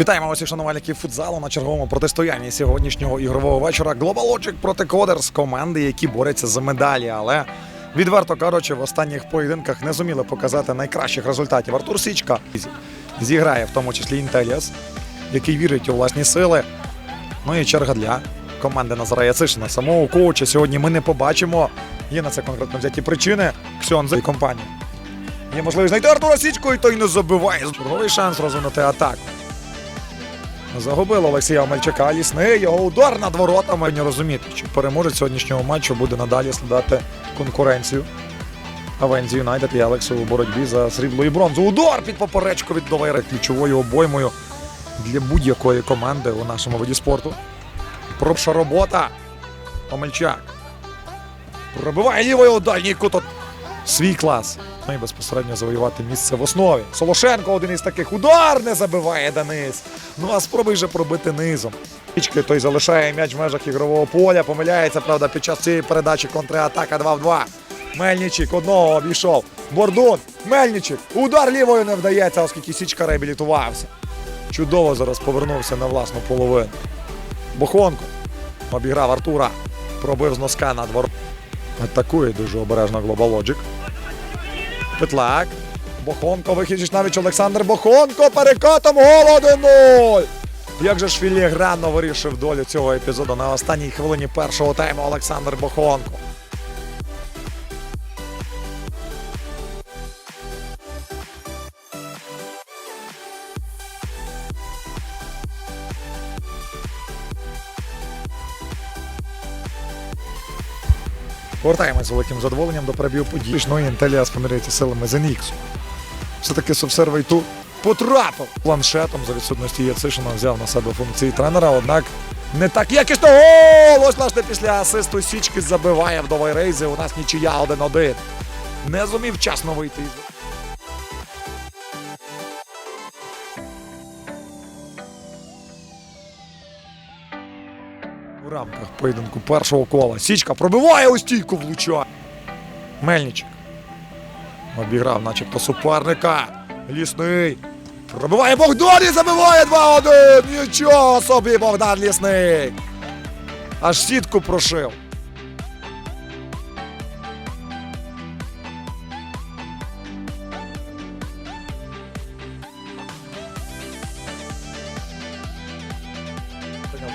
Вітаємо усіх шанувальників футзалу на черговому протистоянні сьогоднішнього ігрового вечора. Глобалоджик проти Кодерс команди, які борються за медалі. Але відверто кажучи, в останніх поєдинках не зуміли показати найкращих результатів. Артур Січка зіграє, в тому числі Інтеліас, який вірить у власні сили. Ну і черга для команди Назара Яцишина. Самого коуча сьогодні ми не побачимо. Є на це конкретно взяті причини. Ксьонза і компанії. Є можливість знайти Артура Січку, і той не забиває. Черговий шанс розвинути атаку. Загубив Олексія Омельчака. Лісний його удар над воротами. Не розуміти, чи переможець сьогоднішнього матчу буде надалі складати конкуренцію. Авензі Юнайтед і Алексу у боротьбі за срібло і бронзу. Удар під поперечку від Довейра ключовою обоймою для будь-якої команди у нашому виді спорту. Пробша робота. Омельчак. Пробиває лівою у дальній кут. Свій клас. Ну і безпосередньо завоювати місце в основі. Солошенко один із таких удар не забиває Денис. Ну а спробуй же пробити низом. Пічки той залишає м'яч в межах ігрового поля. Помиляється, правда, під час цієї передачі контратака 2 в 2. Мельничик одного обійшов. Бордун. Мельничик. Удар лівою не вдається, оскільки Січка реабілітувався. Чудово зараз повернувся на власну половину. Бохонко обіграв Артура. Пробив з носка на двор. Атакує дуже обережно Глобалоджик. Петлак. Бохонко вихідіш навіть Олександр Бохонко перекатом гол 1-0. Як же ж філігранно вирішив долю цього епізоду на останній хвилині першого тайму Олександр Бохонко. Повертаємось з великим задоволенням до пребію подій. Ну і Інтеліас поміряється силами з Еніксу. Все-таки Совсервий тут потрапив планшетом за відсутності Яцишина взяв на себе функції тренера, однак не так якісно. Гол! Ось власне після асисту Січки забиває вдовий рейзи. У нас нічия 1-1. Не зумів вчасно вийти. У рамках поєдинку першого кола. Січка пробиває у стійку влучає. Мельничик. Обіграв, начебто, суперника. Лісний. Пробиває Богдан і забиває 2-1. Нічого собі Богдан Лісний. Аж сітку прошив.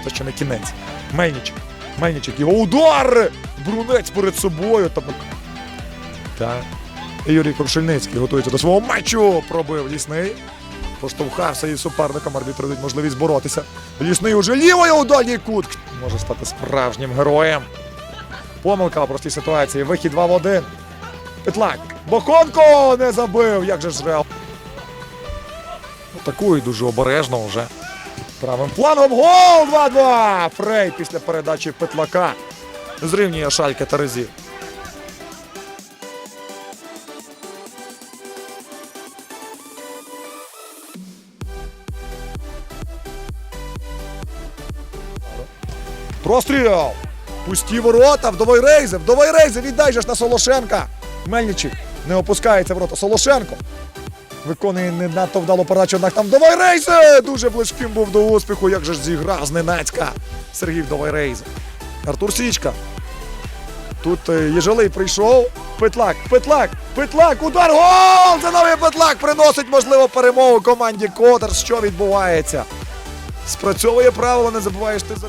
Це ще не кінець. Мельничик. Мельничик. Його удар! Брунець перед собою. Та... Так. І Юрій Ковшельницький готується до свого матчу. Пробив лісний. Поштовхався із суперником. Арбітр дають можливість боротися. Лісний уже лівою у дальній кут. Може стати справжнім героєм. Помилка у простій ситуації. Вихід 2 в 1. Петлак. Бохонко не забив. Як же ж Реал. Атакує дуже обережно вже. Правим планом гол 2-2. Фрей після передачі Петлака. Зрівнює шалька Терезів. Простріл! Пусті ворота, вдовий рейзи, вдовий рейзи, віддай же ж на Солошенка. Мельничик не опускається в ворота. Солошенко. Виконує не надто вдалу передачу, однак там вдовий рейзи! Дуже близьким був до успіху, як же ж зіграв зненацька Сергій вдовий рейзи. Артур Січка. Тут е, Єжелий прийшов. Петлак, Петлак, Петлак, удар, гол! Занові Петлак приносить, можливо, перемогу команді Котерс. Що відбувається? Спрацьовує правило, не забуваєш ти за.